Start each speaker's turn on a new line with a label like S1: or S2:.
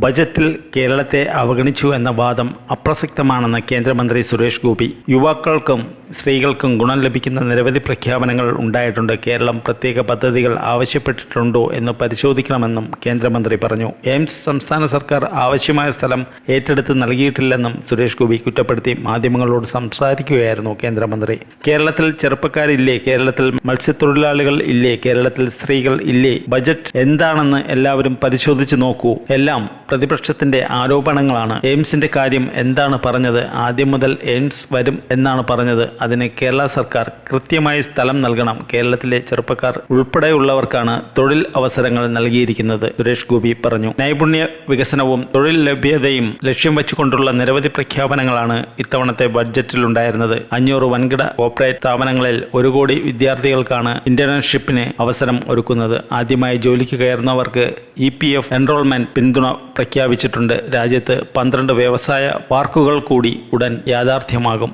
S1: ബജറ്റിൽ കേരളത്തെ അവഗണിച്ചു എന്ന വാദം അപ്രസക്തമാണെന്ന് കേന്ദ്രമന്ത്രി സുരേഷ് ഗോപി. യുവാക്കൾക്കും സ്ത്രീകൾക്കും ഗുണം ലഭിക്കുന്ന നിരവധി പ്രഖ്യാപനങ്ങൾ ഉണ്ടായിട്ടുണ്ട്. കേരളം പ്രത്യേക പദ്ധതികൾ ആവശ്യപ്പെട്ടിട്ടുണ്ടോ എന്ന് പരിശോധിക്കണമെന്നും കേന്ദ്രമന്ത്രി പറഞ്ഞു. എയിംസ് സംസ്ഥാന സർക്കാർ ആവശ്യമായ സ്ഥലം ഏറ്റെടുത്ത് നൽകിയിട്ടില്ലെന്നും സുരേഷ് ഗോപി കുറ്റപ്പെടുത്തി മാധ്യമങ്ങളോട് സംസാരിക്കുകയായിരുന്നു കേന്ദ്രമന്ത്രി. കേരളത്തിൽ ചെറുപ്പക്കാരില്ലേ? കേരളത്തിൽ മത്സ്യത്തൊഴിലാളികൾ ഇല്ലേ? കേരളത്തിൽ സ്ത്രീകൾ ഇല്ലേ? ബജറ്റ് എന്താണെന്ന് എല്ലാവരും പരിശോധിച്ച് നോക്കൂ. എല്ലാം പ്രതിപക്ഷത്തിന്റെ ആരോപണങ്ങളാണ്. എയിംസിന്റെ കാര്യം എന്താണ് പറഞ്ഞത്? ആദ്യം മുതൽ എയിംസ് വരും എന്നാണ് പറഞ്ഞത്. അതിന് കേരള സർക്കാർ കൃത്യമായി സ്ഥലം നൽകണം. കേരളത്തിലെ ചെറുപ്പക്കാർ ഉൾപ്പെടെയുള്ളവർക്കാണ് തൊഴിൽ അവസരങ്ങൾ നൽകിയിരിക്കുന്നത് സുരേഷ് ഗോപി പറഞ്ഞു. നൈപുണ്യ വികസനവും തൊഴിൽ ലഭ്യതയും ലക്ഷ്യം വെച്ചുകൊണ്ടുള്ള നിരവധി പ്രഖ്യാപനങ്ങളാണ് ഇത്തവണത്തെ ബഡ്ജറ്റിലുണ്ടായിരുന്നത്. അഞ്ഞൂറ് വൻകിട കോർപ്പറേറ്റ് സ്ഥാപനങ്ങളിൽ ഒരു കോടി വിദ്യാർത്ഥികൾക്കാണ് ഇന്റേൺഷിപ്പിന് അവസരം ഒരുക്കുന്നത്. ആദ്യമായി ജോലിക്ക് കയറുന്നവർക്ക് ഇ പി എഫ് എൻറോൾമെന്റ് പിന്തുണ പ്രഖ്യാപിച്ചിട്ടുണ്ട്. രാജ്യത്ത് പന്ത്രണ്ട് വ്യവസായ പാർക്കുകൾ കൂടി ഉടൻ യാഥാർത്ഥ്യമാകും.